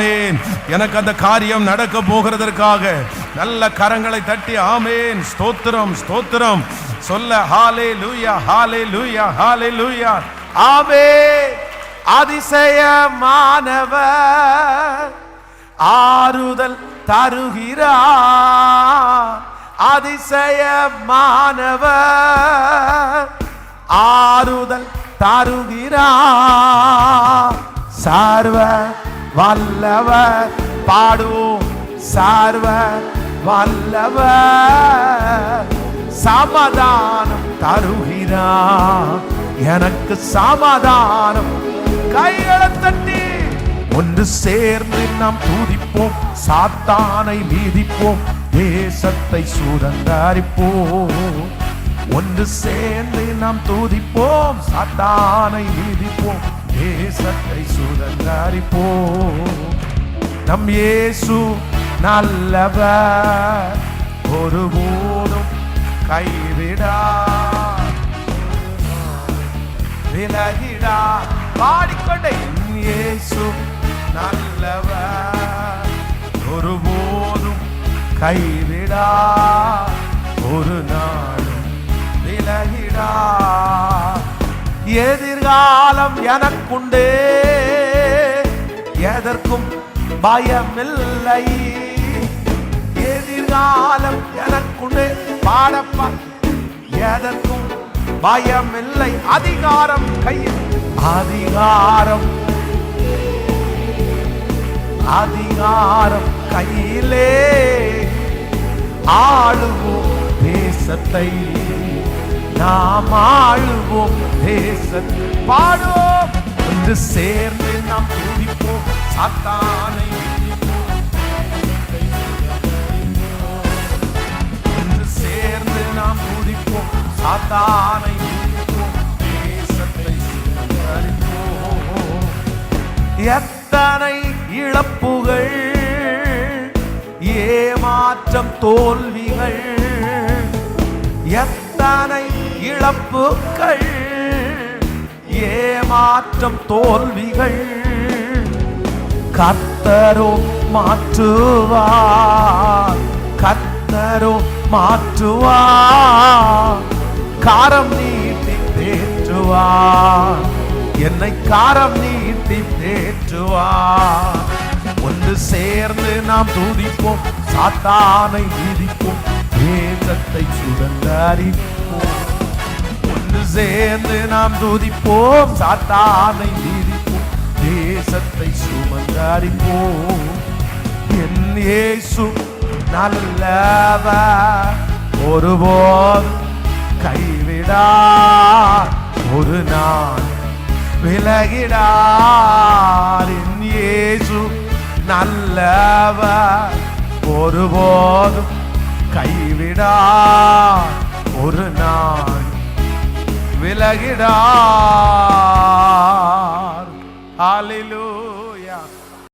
ஆமேன். எனக்கு அந்த காரியம் நடக்க போகிறதற்காக நல்ல கரங்களை தட்டி ஆமேன். ஸ்தோத்திரம் ஸ்தோத்திரம். சொல்ல ஹாலே லூயா ஹாலே லூயா ஹாலே லூயா ஆமே அதிசயமானவ ஆறுதல் தருகிறா அதிசயமானவ ஆறுதல் தருகிறா சர்வ வல்லவர் பாடுவோம் சார்வ வல்லவர். சமாதானம் தருகிறார். எனக்கு சமாதானம். கைகளை தட்டி ஒன்று சேர்ந்து நாம் துதிப்போம். சாத்தானை மீதிப்போம். தேசத்தை சுதந்தரிப்போம். ஒன்று சேர்ந்து நாம் துதிப்போம் சாத்தானை மீதிப்போம் தேசத்தை சுதந்தரிப்போம். நம் இயேசு நல்லவர் ஒருபோதும் கைவிடார். விலகிடா பாடிக்கொண்டே இயேசு நல்லவர் ஒருபோதும் கைவிடா ஒரு நாள் விலகிடா. எதிர்காலம் எனக்குண்டே. எதற்கும் பயமில்லை. எதிர்காலம் எனக்குண்டு. பாடப்பா. எதற்கும் பயமில்லை. அதிகாரம் கையில். அதிகாரம். அதிகாரம் கையிலே. ஆளுவோம் தேசத்தை. நாம் ஆளுவோம் தேசம். பாடுவோம். ஒன்று சேர்ந்து நாம் துதிப்போம் சாத்தானை ஒன்று சேர்ந்து நாம் துதிப்போம் சாத்தானை தேசத்தை எத்தனை இழப்புகள் ஏமாற்றம் தோல்விகள். எத்தனை இழப்புக்கள் ஏமாற்றம் தோல்விகள். கத்தரோ மாற்றுவார் கத்தரோ மாற்றுவார். காரம் நீட்டி தேற்றுவார். என்னை காரம் நீட்டி தேற்றுவார். ஒன்று சேர்ந்து நாம் துதிப்போம் சாத்தானை வீதிப்போம் தேசத்தை சுதந்தரிப்போம். ஒன்று சேர்ந்து நாம் துதிப்போம். சாத்தானை வீதிப்போம் தேசத்தை சுமந்தரிப்போம். என் இயேசு நல்லவர். ஒருபோதும் கைவிடா ஒரு நாள் விலகிடார். என் இயேசு நல்லவர். ஒருபோதும் கைவிடா ஒரு நாள் விலகிடார் ஹalleluya